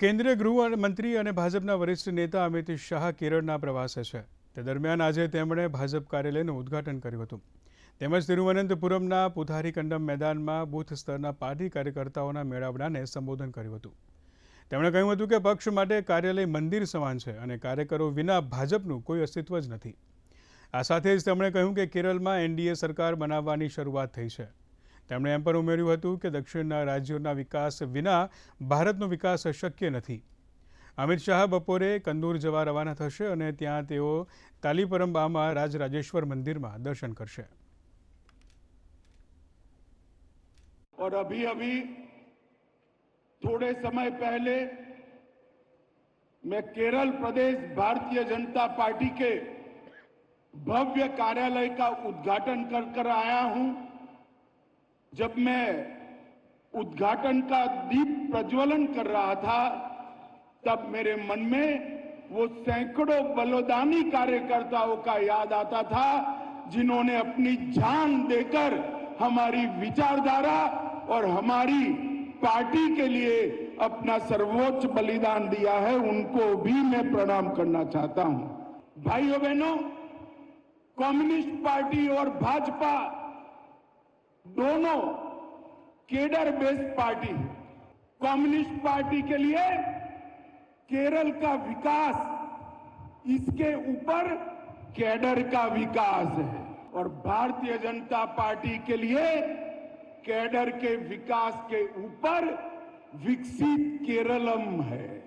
કેન્દ્રીય ગૃહમંત્રી અને ભાજપના વરિષ્ઠ નેતા અમિત શાહ કેરળના પ્રવાસે છે તે દરમિયાન આજે તેમણે ભાજપ કાર્યાલયનું ઉદ્ઘાટન કર્યું હતું તેમજ તિરુવનંતપુરમના પુથારી કંડમ મેદાનમાં બૂથ સ્તરના પાર્ટી કાર્યકર્તાઓના મેળાવડાને સંબોધન કર્યું હતું તેમણે કહ્યું હતું કે પક્ષ માટે કાર્યાલય મંદિર સમાન છે અને કાર્યકરો વિના ભાજપનું કોઈ અસ્તિત્વ જ નથી આ સાથે જ તેમણે કહ્યું કે કેરળમાં એનડીએ સરકાર બનાવવાની શરૂઆત થઈ છે તેમણે એમ પર ઉમેર્યું હતું કે દક્ષિણના રાજ્યોનો વિકાસ વિના ભારતનો વિકાસ અશક્ય નથી અમિત શાહ બપોરે કંદૂર જવા રવાના થશે અને ત્યાં તેઓ તાળીપરમ બામા રાજરાજેશ્વર મંદિરમાં દર્શન કરશે અરબી אבי થોડે સમય પહેલા મેં કેરળ પ્રદેશ ભારતીય જનતા પાર્ટી કે ભવ્ય કાર્યાલય કા ઉદ્ઘાટન કર કર આયા હું जब मैं उद्घाटन का दीप प्रज्वलन कर रहा था तब मेरे मन में वो सैकड़ों बलोदानी कार्यकर्ताओं का याद आता था जिन्होंने अपनी जान देकर हमारी विचारधारा और हमारी पार्टी के लिए अपना सर्वोच्च बलिदान दिया है उनको भी मैं प्रणाम करना चाहता हूं भाइयों बहनों कम्युनिस्ट पार्टी और भाजपा दोनों केडर बेस्ड पार्टी है कम्युनिस्ट पार्टी के लिए केरल का विकास इसके ऊपर कैडर का विकास है और भारतीय जनता पार्टी के लिए कैडर के विकास के ऊपर विकसित केरलम है